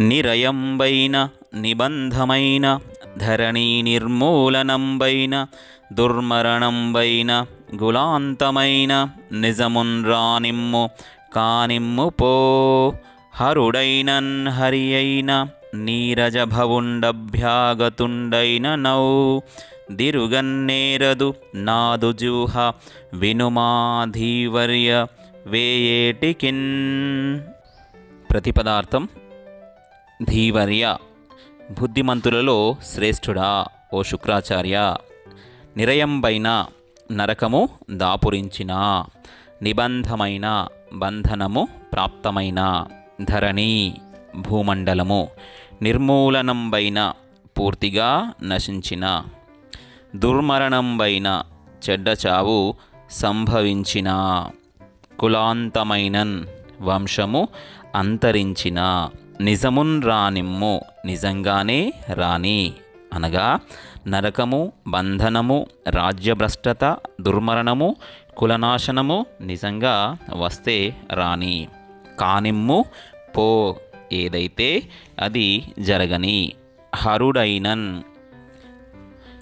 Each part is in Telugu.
నిరయంబైన నిబంధమైన ధరణీ నిర్మూలనంబైన దుర్మరణంబైన గులాంతమైన నిజమున్ రానిమ్ము కానిమ్ము పో హరుడైనన్ హరి అయిన నీరజభవుండభ్యాగతుండైన నౌ దిరుగన్నేరదు నాదుజూహ వినుమాధీవర్య వేయేటికిన్. ప్రతిపదార్థం ధీవర్య బుద్ధిమంతులలో శ్రేష్ఠుడా ఓ శుక్రాచార్య. నిరయంబైన నరకము దాపురించిన నిబంధమైన బంధనము ప్రాప్తమైన ధరణి భూమండలము నిర్మూలనంబైన పూర్తిగా నశించిన. దుర్మరణంబైన చెడ్డచావు సంభవించిన. కులాంతమైనన్ వంశము అంతరించిన. నిజమున్ రానిమ్ము నిజంగానే రాని. అనగా నరకము బంధనము రాజ్యభ్రష్టత దుర్మరణము కులనాశనము నిజంగా వస్తే రాని. కానిమ్ము పో ఏదైతే అది జరగని. హరుడైనన్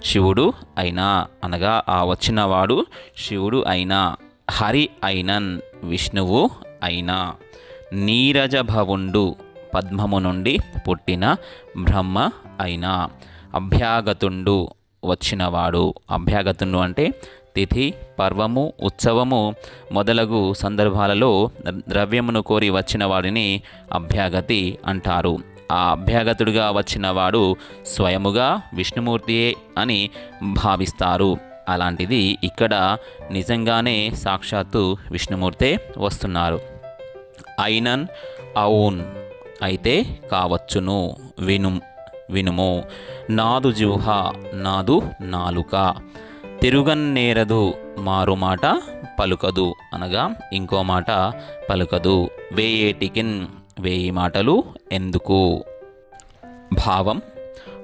శివుడు అయినా. అనగా ఆ వచ్చినవాడు శివుడు అయినా. హరి అయినన్ విష్ణువు అయినా. నీరజభవుండు పద్మము నుండి పుట్టిన బ్రహ్మ అయినా అభ్యాగతుండు వచ్చినవాడు. అభ్యాగతుండు అంటే తిథి పర్వము ఉత్సవము మొదలగు సందర్భాలలో ద్రవ్యమును కోరి వచ్చిన వాడిని అభ్యాగతి అంటారు. ఆ అభ్యాగతుడిగా వచ్చినవాడు స్వయముగా విష్ణుమూర్తియే అని భావిస్తారు. అలాంటిది ఇక్కడ నిజంగానే సాక్షాత్తు విష్ణుమూర్తే వస్తున్నారు. ఐనన్ అవున్ అయితే కావచ్చును. విను వినుము. నాదు జుహ నాదు నాలుక. తిరుగన్నేరదు మారు మాట పలుకదు. అనగా ఇంకో మాట పలుకదు. వేయేటికిన్ వేయి మాటలు ఎందుకు? భావం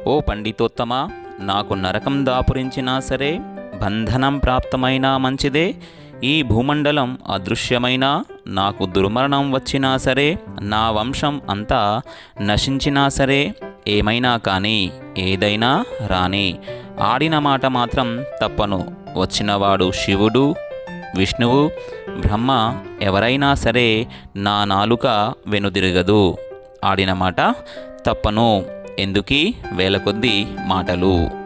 ఓ పండితోత్తమ నాకు నరకం దాపురించినా సరే బంధనం ప్రాప్తమైనా మంచిదే ఈ భూమండలం అదృశ్యమైనా నాకు దుర్మరణం వచ్చినా సరే నా వంశం అంతా నశించినా సరే ఏమైనా కానీ ఏదైనా రాని. ఆడిన మాట మాత్రం తప్పను. వచ్చినవాడు శివుడు విష్ణువు బ్రహ్మ ఎవరైనా సరే నా నాలుక వెనుదిరగదు. ఆడిన మాట తప్పను. ఎందుకీ? వేల కొద్ది మాటలు.